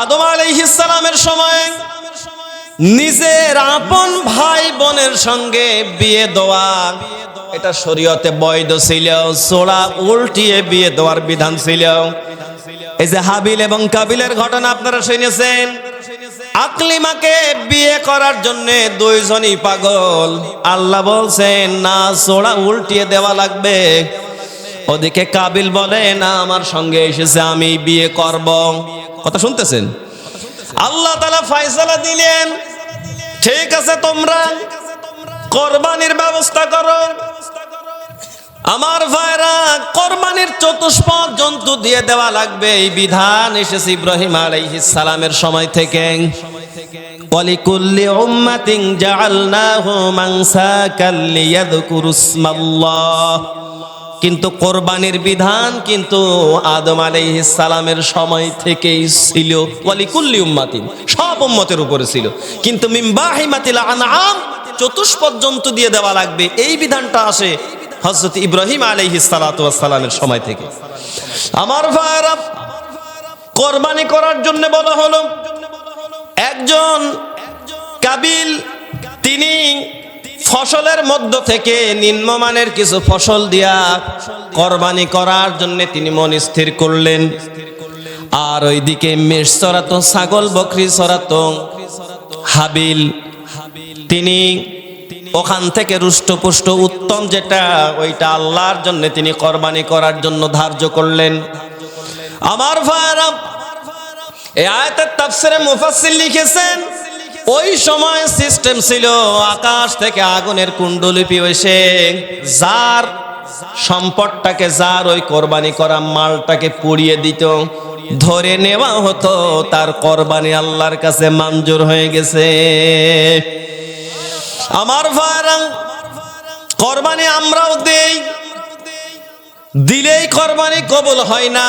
আদম আলাইহিসসালামের সময় নিজের আপন ভাই বোনের সঙ্গে বিয়ে দেওয়া এটা শরীয়তে বৈধ ছিল সোড়া উল্টিয়ে বিয়ে দেওয়ার বিধান ছিল। এই যে হাবিল এবং কাবিলের ঘটনা আপনারা শুনেছেন। আকলিমাকে বিয়ে করার জন্য দুইজনই পাগল। আল্লাহ বলছেন, না সোড়া উল্টিয়ে দেওয়া লাগবে। ওদিকে কাবিল বলে, না, আমার সঙ্গে এসেছে, আমি বিয়ে করব। কথা শুনতেছেন? আল্লাহ তালা ফায়সালা দিলেন, ঠিক আছে তোমরা, কোরবানির ব্যবস্থা করো। আমার ভাইরা, কোরবানির চতুষ্পদ জন্তু দিয়ে দেওয়া লাগবে, এই বিধান এসেছে ইব্রাহিম আলাইহিস সালামের সময় থেকে। ওয়ালিকুল্লি উম্মাতিন জাআলনাহু মানসাকাল লিয়াযকুরু ইসমাল্লাহ কিন্তু কোরবানির বিধান কিন্তু আদম সালামের সময় থেকেই ছিল। ওয়ালিকুল্লি উম্মাতিন, সব উম্মতের উপরে ছিল। কিন্তু মিমবাহিমাতিল আনআম চতুষ্পদ জন্তু দিয়ে দেওয়া লাগবে। এই বিধানটা আসে হযরত ইব্রাহিম আলাইহিস সালাতু ওয়াস সালামের সময় থেকে। আমার ভাইরা কোরবানি করার জন্য বলা হলো, একজন কাবিল, তিনি ফসলের মধ্য থেকে নিম্নমানের কিছু ফসল দিয়া কোরবানি করার জন্য তিনি মন স্থির করলেন। আর ওইদিকে মেষ চড়াতো ছাগল, বকরি চড়াতো হাবিল, তিনি ওখান থেকে রুষ্টপুষ্ট উত্তম যেটা, ওইটা আল্লাহর জন্য তিনি কোরবানি করার জন্য ধার্য করলেন। আমার ভাইরা এই আয়াতের তাফসিরে মুফাসসির লিখেছেন ওই সময় সিস্টেম ছিল, আকাশ থেকে আগুনের কুণ্ডলিপি এসে যার সম্পদটাকে, যার ওই কোরবানি করা মালটাকে পুড়িয়ে দিত, ধরে নেওয়া হতো, তার কোরবানি আল্লাহর কাছে মঞ্জুর হয়ে গেছে। আমার ভাইরা, কোরবানি আমরাও দেই দিলেই কোরবানি কবল হয় না।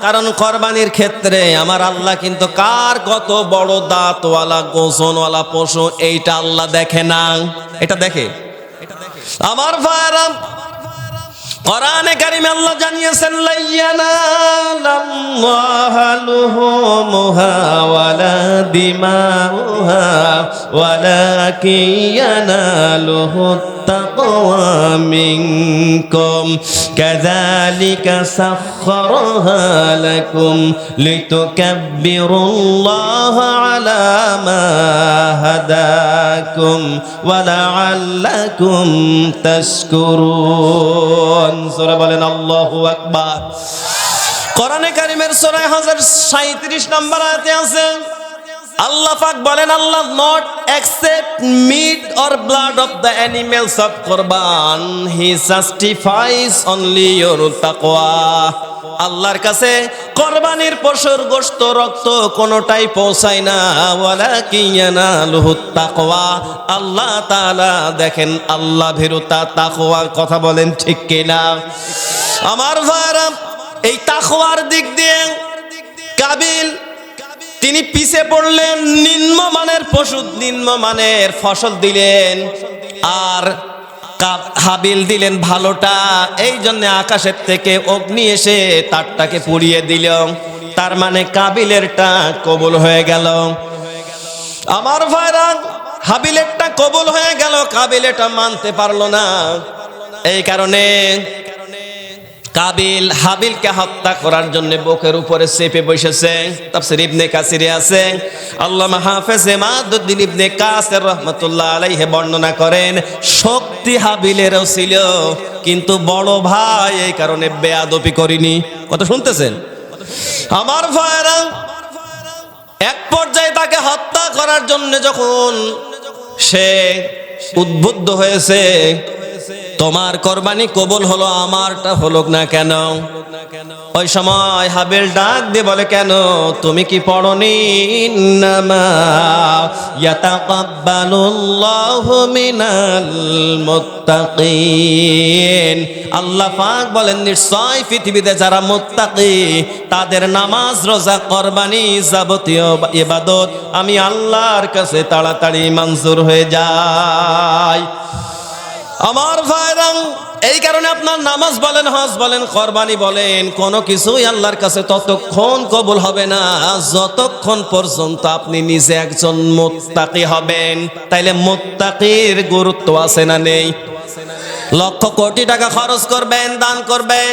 কারণ কোরবানির ক্ষেত্রে আমার আল্লাহ কিন্তু কার কত বড় দাঁতওয়ালা, গোসনওয়ালা, পশু, এইটা আল্লাহ দেখে না। এটা দেখে? আমার ভাইরা কোরআনে কারিমে আল্লাহ জানিয়েছেন লাইয়ানাল্লাহুহা ওয়ালা দিমাউহা ওয়ালাকিয়ানালুহু তাকওয়া মিনকুম। কাযালিকা সাখখারাহা লাকুম লিতুকাব্বিরুল্লাহা আলা মা হাদাকুম ওয়া তাশকুরুন। জোরে বলেন আল্লাহু আকবার করানে কারিমের সোরায় হাজার সাঁত্রিশ নম্বর আয়াতে আছে আল্লাহ পাক বলেন, Allah not accept meat or blood of the animals of Korban he justifies only your তাকওয়া আল্লাহর কাছে কোরবানির পশুর গোশত, রক্ত কোনোটাই পৌঁছায় না। ওয়ালা কিয়ানালুহু তাকওয়া। আল্লাহ তাআলা দেখেন, আল্লাহ ভীরুতা তাকওয়া কথা বলেন, ঠিক কিনা আমার ভাইরা এই তাকওয়ার দিক দিয়ে কাবিল তিনি পিছে পড়লেন, নিম্নমানের পশু নিম্নমানের ফসল দিলেন, আর হাবিল দিলেন ভালোটা। এই জন্য আকাশের থেকে অগ্নি এসে তারটাকে পুড়িয়ে দিল। তার মানে কাবিলেরটা কবুল হয়ে গেল। আমার ভাইরা, হাবিলেরটা কবুল হয়ে গেল, কাবিলেরটা মানতে পারল না। এই কারণে কাবিল হাবিলকে হত্যা করার জন্য বুকের উপরে চেপে বসেছে। তাফসির ইবনে কাসিরে আছে। আল্লামা হাফেজ ইমাদউদ্দিন ইবনে কাসির রাহমাতুল্লাহ আলাইহি বর্ণনা করেন, শক্তি হাবিলেরও ছিল, কিন্তু বড় ভাই এই কারণে বেয়াদপি করিনি। কথা শুনতেছেন? আমার ভাইরা এক পর্যায়ে তাকে হত্যা করার জন্য যখন সে উদ্বুদ্ধ হয়েছে তোমার কোরবানি কবুল হলো আমারটা হলো না কেন? ওই সময় হাবেল ডাক দিয়ে বলে কেন? তুমি কি পড়নি? আল্লাহ পাক বলেন নিশ্চয় পৃথিবীতে যারা মুত্তাকি তাদের নামাজ রোজা কোরবানি যাবতীয় ইবাদত আমি আল্লাহর কাছে তাড়াতাড়ি মঞ্জুর হয়ে যায় আমার ভাইরাং এই কারণে আপনার নামাজ বলেন, হজ বলেন, কোরবানি বলেন, কোনো কিছুই আল্লাহর কাছে ততক্ষণ কবুল হবে না। যতক্ষণ পর্যন্ত আপনি নিজে একজন মোত্তাকি হবেন, তাইলে মোত্তাকির গুরুত্ব আছে না নেই। লক্ষ কোটি টাকা খরচ করবেন, দান করবেন,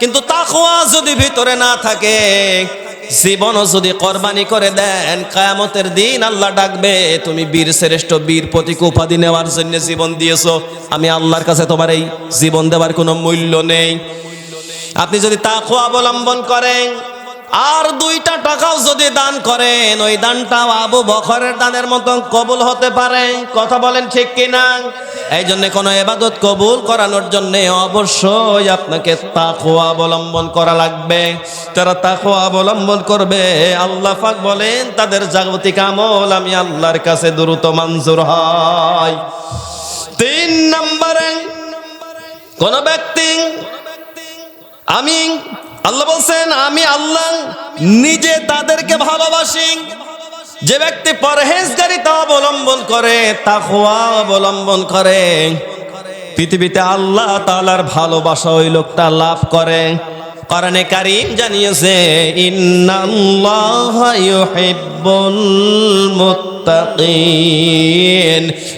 কিন্তু তাকওয়া যদি ভিতরে না থাকে জীবনও যদি কোরবানি করে দেন, কায়ামতের দিন আল্লাহ ডাকবে, তুমি বীর শ্রেষ্ঠ বীর, প্রতীক উপাধি নেওয়ার জন্য জীবন দিয়েছ। আমি আল্লাহর কাছে তোমার এই জীবন দেওয়ার কোনো মূল্য নেই। আপনি যদি তাকওয়া অবলম্বন করেন আর দুইটা টাকাও যদি দান করেন, ওই দানটাও আবু বখরের দানের মতন কবুল হতে পারে। কথা বলেন ঠিক কিনা? এই জন্য কোনো এবাদত কবুল করানোর জন্য অবশ্যই আপনাকে তাকওয়া অবলম্বন করা লাগবে। তারা তাকওয়া অবলম্বন করবে, আল্লাহ পাক বলেন, তাদের জাগতিক আমল আমি আল্লাহর কাছে দ্রুত মঞ্জুর হয়। তিন নম্বরে কোন ব্যক্তি, আমি আল্লাহ বলছেন, আমি আল্লাহ নিজে তাদেরকে ভালোবাসি। যে ব্যক্তি পরহেজগারিতা অবলম্বন করে, তাকওয়া অবলম্বন করে। পৃথিবীতে আল্লাহ তাআলার ভালোবাসা ওই লোকটা লাভ করে। কোরআনে কারীম জানিয়েছে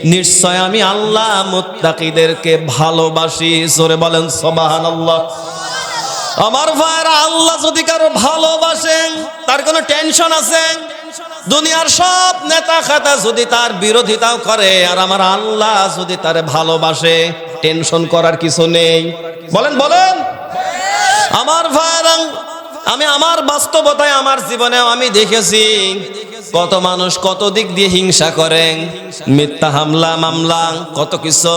নিশ্চয় আমি আল্লাহ মুত্তাকিদেরকে ভালোবাসি। জোরে বলেন, সুবহানাল্লাহ। আমার ভাইরা, আল্লাহ যদি কারও ভালোবাসেন তার কোনো টেনশন আছে? দুনিয়ার সব নেতা খাতা যদি তার বিরোধিতাও করে, আর আমার আল্লাহ যদি তার ভালোবাসে, টেনশন করার কিছু নেই। বলেন বলেন। আমার ভাইরা, আমি আমার বাস্তবতায়, আমার জীবনে আমি দেখেছি, কত মানুষ কত দিক দিয়ে হিংসা করেন, মিথ্যা হামলা, মামলা, কত কিছু।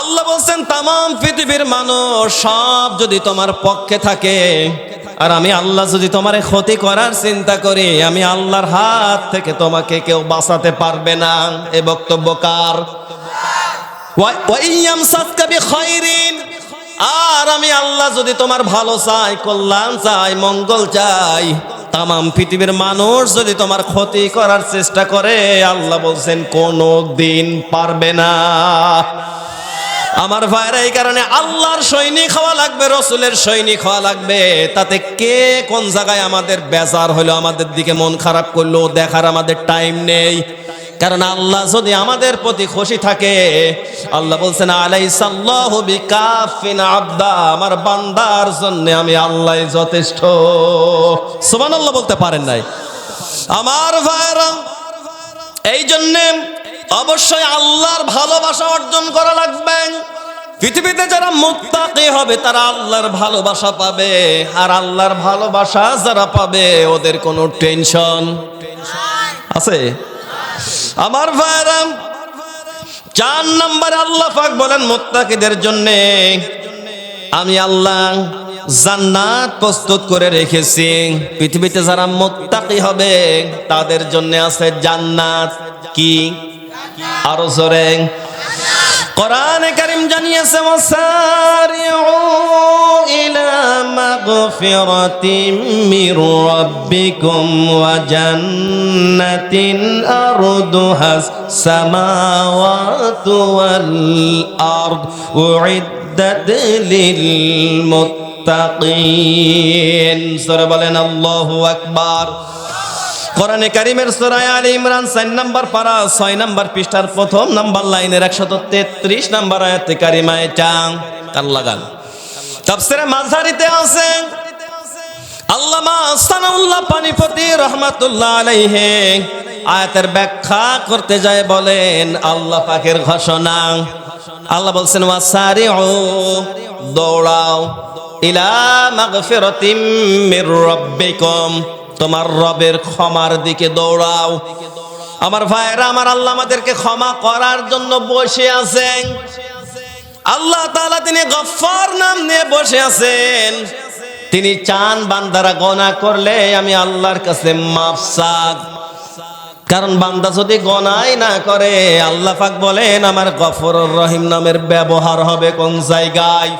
আল্লাহ বলছেন তাম পৃথিবীর মানুষ সব যদি তোমার পক্ষে থাকে, আর আমি আল্লাহ যদি তোমার ক্ষতি করার চিন্তা করি, আমি আল্লাহর হাত থেকে তোমাকে কেউ বাঁচাতে পারবে না। এ বক্তব্য কার। আর আমি আল্লাহ যদি তোমার ভালো চাই, কল্যাণ চাই, মঙ্গল চাই, তামাম পৃথিবীর মানুষ যদি তোমার ক্ষতি করার চেষ্টা করে, আল্লাহ বলছেন, কোনো দিন পারবে না। আমার ভাইরা, এই কারণে আল্লাহর সৈনিক হওয়া লাগবে, রসুলের সৈনিক হওয়া লাগবে। তাতে কে কোন জায়গায় আমাদের বেজার হলো, আমাদের দিকে মন খারাপ করল, দেখার আমাদের টাইম নেই। কারণ আল্লাহ যদি আমাদের প্রতি খুশি থাকে, আল্লাহ বলছেন আমার বান্দার জন্য আমি আল্লাহ যথেষ্ট। সুবহানাল্লাহ বলতে পারেন নাই। আমার ভাইরা, এই জন্যে অবশ্যই আল্লাহর ভালোবাসা অর্জন করা লাগবে। পৃথিবীতে যারা মুত্তাকি হবে, তারা আল্লাহর ভালোবাসা পাবে। আর আল্লাহর ভালোবাসা যারা পাবে, ওদের কোনো টেনশন আছে? আমার ভাইরাম চার নম্বর আল্লাহ পাক বলেন, মুত্তাকিদের জন্য আমি আল্লাহ জান্নাত প্রস্তুত করে রেখেছি। পৃথিবীতে যারা মুত্তাকি হবে, তাদের জন্য আছে জান্নাত। কি? আরও জোরে। কোরআনে কারীম জানিয়েছে, ওয়াসারিউ ইলা মাগফিরাতিম মির রাব্বিকুম ওয়া জান্নাতিন আরদুহাস সামাওয়াতু ওয়াল আরদ উইদ্দাত লিল মুত্তাকিন। সূরা বলেন, আল্লাহু আকবার। কোরআনে কারিমের সূরা আলে ইমরান সাইন নাম্বার পারা, ছয় নাম্বার পৃষ্ঠার প্রথম নাম্বার লাইনের 133 নাম্বার আয়াতে কারিমা চাং কার লাগান। তাফসিরে মাযহারিতে আছে, আল্লামা সানাউল্লাহ পানিপতি রহমাতুল্লাহ আলাইহি আয়াতের ব্যাখ্যা করতে যায় বলেন, আল্লাহ পাকের ঘোষণা। আল্লাহ বলছেন, ওয়াসারিউ, দৌড়াও, ইলা মাগফিরাতিম মির রাব্বিকুম। তোমার রবের ক্ষমার দিকে দৌড়াও। আমার ভাইয়েরা, আমার আল্লাহ আমাদেরকে ক্ষমা করার জন্য বসে আছেন। আল্লাহ তাআলা তিনি গফফার নাম নিয়ে বসে আছেন। তিনি চান বান্দারা গনা করলে আমি আল্লাহর কাছে মাফ কারণ বান্দা যদি গনাই না করে, আল্লাহ পাক বলেন, আমার গফর রহিম নামের ব্যবহার হবে কোন জায়গায়?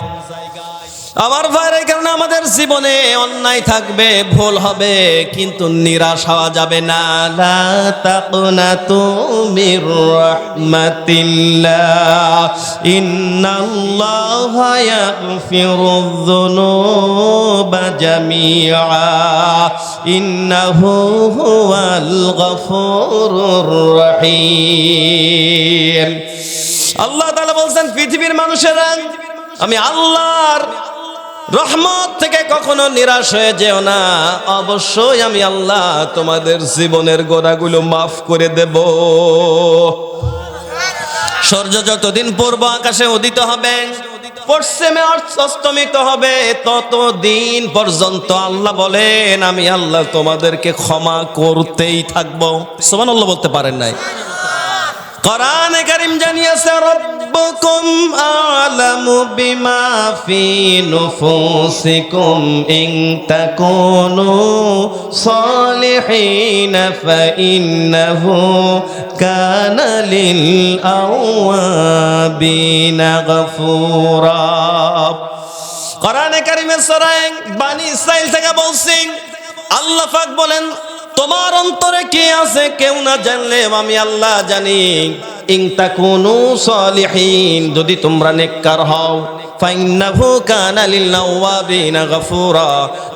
আমার ভাইয়ের এই কারণে আমাদের জীবনে অন্যায় থাকবে, ভুল হবে, কিন্তু নিরাশ হওয়া যাবে না। লা তাকনাতু মির রাহমাতিল্লাহ। ইন্নাল্লাহা ইয়াগফিরুয যুনুবা জামিআ। ইন্নাহু হুয়াল গফুরুর রহিম। আল্লাহ তাআলা বলছেন, পৃথিবীর মানুষেরা, আমি আল্লাহর রহমত থেকে কখনো নিরাশ হয়ে যেও না। অবশ্যই আমি আল্লাহ তোমাদের জীবনের গোড়াগুলো মাফ করে দেব। সূর্য যতদিন পূর্ব আকাশে উদিত হবে, পশ্চিমে অস্তমিত হবে, ততদিন পর্যন্ত আল্লাহ বলেন, আমি আল্লাহ তোমাদেরকে ক্ষমা করতেই থাকব। সোমান আল্লাহ বলতে পারেন নাই। কোরআনে কারিম জানিয়েছে রব্বুকুম আলামু বিমা ফি নুফুসিকুম ইন তাকুনু সালিহিন ফাইন্নাহু কানা লিল আওয়াবিনা গফুরা কোরআনে কারিমের সূরা বানি ইসরাইল থেকে বলছি আল্লাহ পাক বলেন তোমার অন্তরে কে আছে কেউ না জানলে আমি আল্লাহ জানি। ইন তাকুনু সলিহিন, যদি তোমরা নেককার হও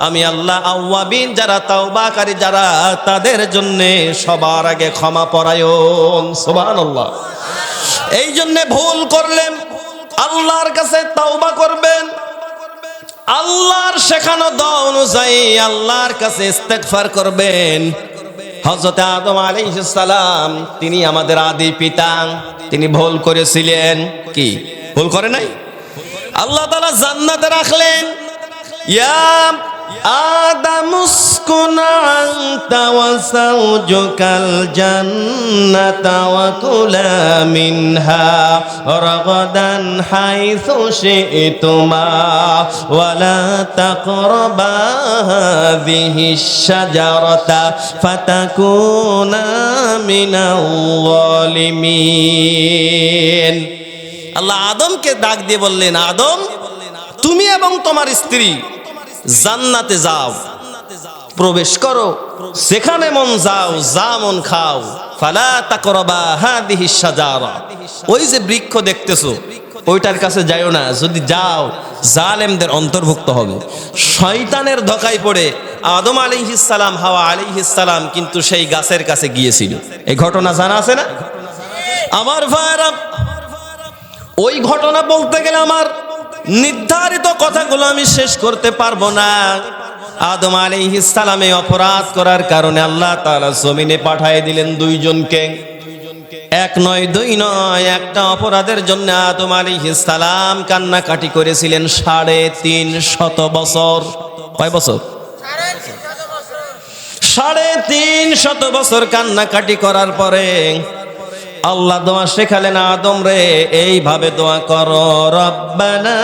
আমি আল্লাহ আওয়াবিন, যারা তাওবাকারী, যারা তাদের জন্য সবার আগে ক্ষমা পরায়ণ। এই জন্য ভুল করলেন, আল্লাহর কাছে তাওবা করবেন। আল্লাহর শেখানো দ অনুযায়ী আল্লাহর কাছে ইস্তেকফার করবেন। হজরত আদম সালাম, তিনি আমাদের আদি পিতা, তিনি ভুল করেছিলেন। কি? ভুল করে নাই? আল্লাহ তাআলা জান্নাতে রাখলেন। ইয়া ওয়া যাওজুকাল জান্নাতা ওয়া কুলা মিনহা রাগাদান হাইথু শি'তুমা ওয়া লা তাকরাবা হাযিহি শাজারাতা ফাতাকুনা মিনাল যালিমিন। আল্লাহ আদমকে ডাক দিয়ে বললেন, আদম, তুমি এবং তোমার স্ত্রী জান্নাতে যাও, প্রবেশ করো। সেখানে মন যাও, যা মন খাও। ফালা তাকরবা হাদিহি সাজারা ওই যে বৃক্ষ দেখতেছো, ওইটার কাছে যাইও না। যদি যাও, জালেমদের অন্তর্ভুক্ত হবে। শয়তানের ধকায় পড়ে আদম আলিহিসালাম হাওয়া আলিহিসালাম কিন্তু সেই গাছের কাছে গিয়েছিল। এই ঘটনা জানা আছে না? আমার ভাইরা ওই ঘটনা বলতে গেলে আমার নির্ধারিত কথাগুলো আমি শেষ করতে পারব না। আদম সালামে অপরাধ করার কারণে আল্লাহ তাআলা জমিনে পাঠিয়ে দিলেন দুইজনকে। এক নয়, দুই নয়, একটা অপরাধের জন্য আদম সালাম কান্নাকাটি করেছিলেন সাড়ে তিন শত বছর। কয় বছর? সাড়ে তিন শত বছর কান্নাকাটি করার পরে আল্লাহ দোয়া শেখালেন আদম রে এইভাবে দোয়া করো। রব্বানা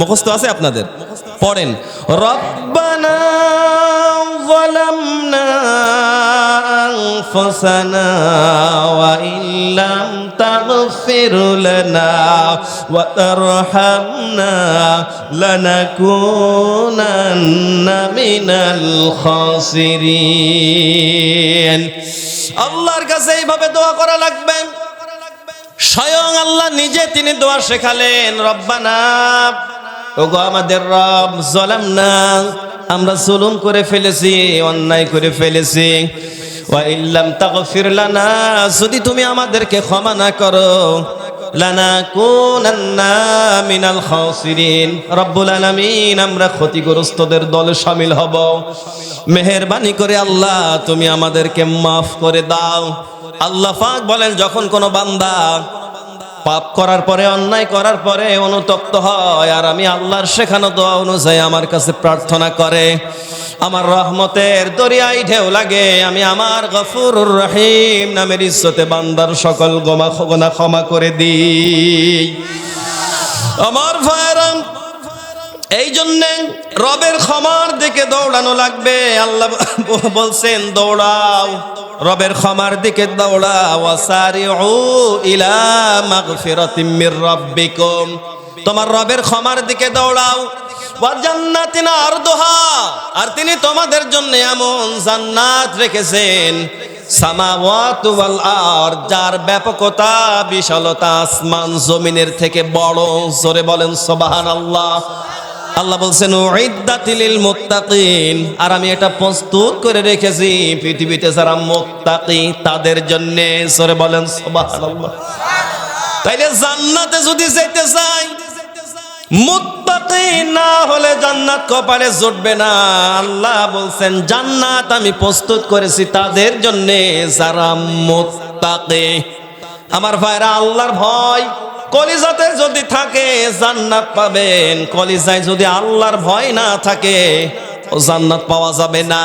মুখস্থ আছে আপনাদের? পড়েন। রব্বানা ظلمنا أنفسنا وإن لم تغفر لنا وترحمنا لنكونن من الخاسرين আল্লাহর কাছে এইভাবে দোয়া করা লাগবে স্বয়ং আল্লাহ নিজে তিনি দোয়া শেখালেন রব্বানা ওগো আমাদের রব জলাম না আমরা জুলুম করে ফেলেছি, অন্যায় করে ফেলেছি। ওয়া ইল্লাম তাগফির লানা, যদি তুমি আমাদেরকে ক্ষমা না করো আমরা ক্ষতিগ্রস্তদের দলে শামিল হব। মেহেরবানি করে আল্লাহ, তুমি আমাদেরকে মাফ করে দাও। আল্লাহ পাক বলেন, যখন কোনো বান্দা পাপ করার পরে, অন্যায় করার পরে অনুতপ্ত হয়। আর আমি আল্লাহর শেখানো দোয়া অনুযায়ী আমার কাছে প্রার্থনা করে, আমার রহমতের দরিয়ায় ঢেউ লাগে। আমি আমার গফুরুর রহিম নামের ইজ্জতে বান্দার সকল গোমা গোনা ক্ষমা করে দিই। আমার ভাইরাম, এই জন্যে রবের ক্ষমার দিকে দৌড়ানো লাগবে। আল্লাহ বলছেন, দৌড়াও। রবের ক্ষমার দিকে দৌড়াও সারিউ ইলা মাগফিরাতিম মির রাব্বিকুম। তোমার রবের ক্ষমার দিকে দৌড়াও। জান্নাতিন আরদুহা। আর তিনি তোমাদের জন্য এমন জান্নাত রেখেছেন। সামাওয়াত আর যার ব্যাপকতা, বিশালতা আসমান জমিনের থেকে বড়। জোরে বলেন, সুবহানাল্লাহ। আল্লাহ বলছেন মুত্তাকিন। আর আমি এটা প্রস্তুত করে রেখেছি, পৃথিবীতে যারা মুত্তাকি, তাদের জন্য। জোরে বলেন, সুবহানাল্লাহ। তাইলে জান্নাতে যদি যেতে চাই, মুত্তাকি না হলে জান্নাত কপালে জুটবে না। আল্লাহ বলছেন, জান্নাত আমি প্রস্তুত করেছি তাদের জন্য যারা মুত্তাকি। আমার ভাইরা, আল্লাহর ভয় কলিজাতে যদি থাকে, জান্নাত পাবেন। কলিজায় যদি আল্লাহর ভয় না থাকে জান্নাত পাওয়া যাবে না।